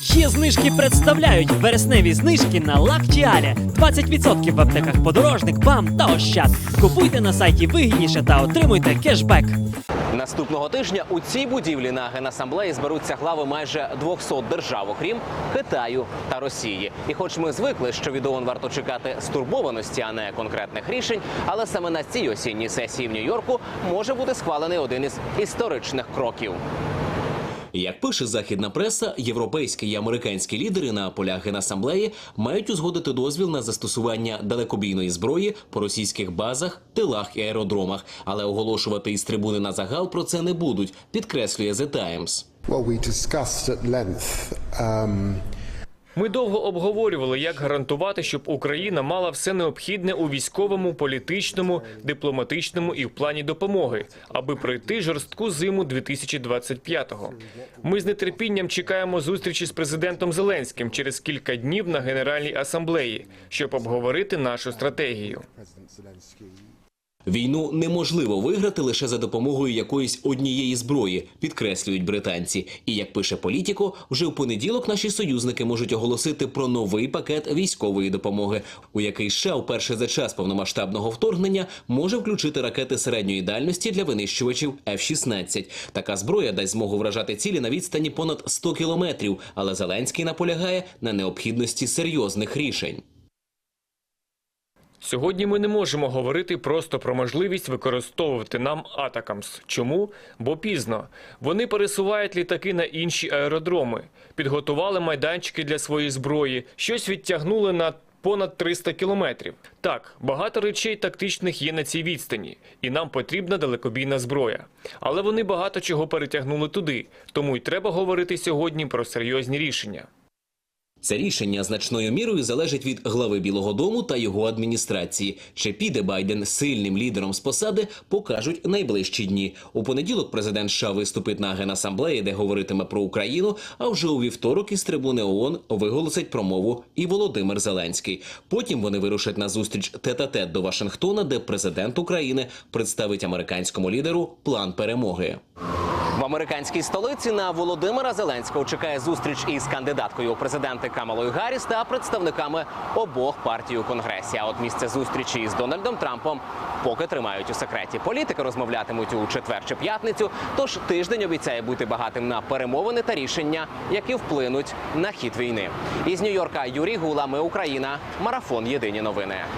Є знижки представляють вересневі знижки на Лактіалі. 20% в аптеках подорожник, БАМ та Ощад. Купуйте на сайті вигідніше та отримуйте кешбек. Наступного тижня у цій будівлі на генасамблеї зберуться глави майже 200 держав, окрім Китаю та Росії. І хоч ми звикли, що від ООН варто чекати стурбованості, а не конкретних рішень, але саме на цій осінній сесії в Нью-Йорку може бути схвалений один із історичних кроків. Як пише західна преса, європейські і американські лідери на полях генасамблеї мають узгодити дозвіл на застосування далекобійної зброї по російських базах, тилах і аеродромах, але оголошувати із трибуни на загал про це не будуть. Підкреслює The Times. Well, we discussed at length um, Ми довго обговорювали, як гарантувати, щоб Україна мала все необхідне у військовому, політичному, дипломатичному і в плані допомоги, аби пройти жорстку зиму 2025-го. Ми з нетерпінням чекаємо зустрічі з президентом Зеленським через кілька днів на Генеральній асамблеї, щоб обговорити нашу стратегію. Війну неможливо виграти лише за допомогою якоїсь однієї зброї, підкреслюють британці. І як пише політіко, вже в понеділок наші союзники можуть оголосити про новий пакет військової допомоги, у який США вперше за час повномасштабного вторгнення може включити ракети середньої дальності для винищувачів F-16. Така зброя дасть змогу вражати цілі на відстані понад 100 кілометрів. Але Зеленський наполягає на необхідності серйозних рішень. Сьогодні ми не можемо говорити просто про можливість використовувати нам Атакамс. Чому? Бо пізно. Вони пересувають літаки на інші аеродроми, підготували майданчики для своєї зброї, щось відтягнули на понад 300 кілометрів. Так, багато речей тактичних є на цій відстані, і нам потрібна далекобійна зброя. Але вони багато чого перетягнули туди, тому й треба говорити сьогодні про серйозні рішення. Це рішення значною мірою залежить від глави Білого Дому та його адміністрації. Чи піде Байден сильним лідером з посади, покажуть найближчі дні. У понеділок президент США виступить на генасамблеї, де говоритиме про Україну. А вже у вівторок із трибуни ООН виголосить промову і Володимир Зеленський. Потім вони вирушать на зустріч тет-а-тет до Вашингтона, де президент України представить американському лідеру план перемоги. В американській столиці на Володимира Зеленського чекає зустріч із кандидаткою у президенти Камалою Гарріс та представниками обох партій у конгресі. А от місце зустрічі із Дональдом Трампом поки тримають у секреті. Політики розмовлятимуть у четвер чи п'ятницю. Тож тиждень обіцяє бути багатим на перемовини та рішення, які вплинуть на хід війни. Із Нью-Йорка Юрій Гула. Ми Україна. Марафон. Єдині новини.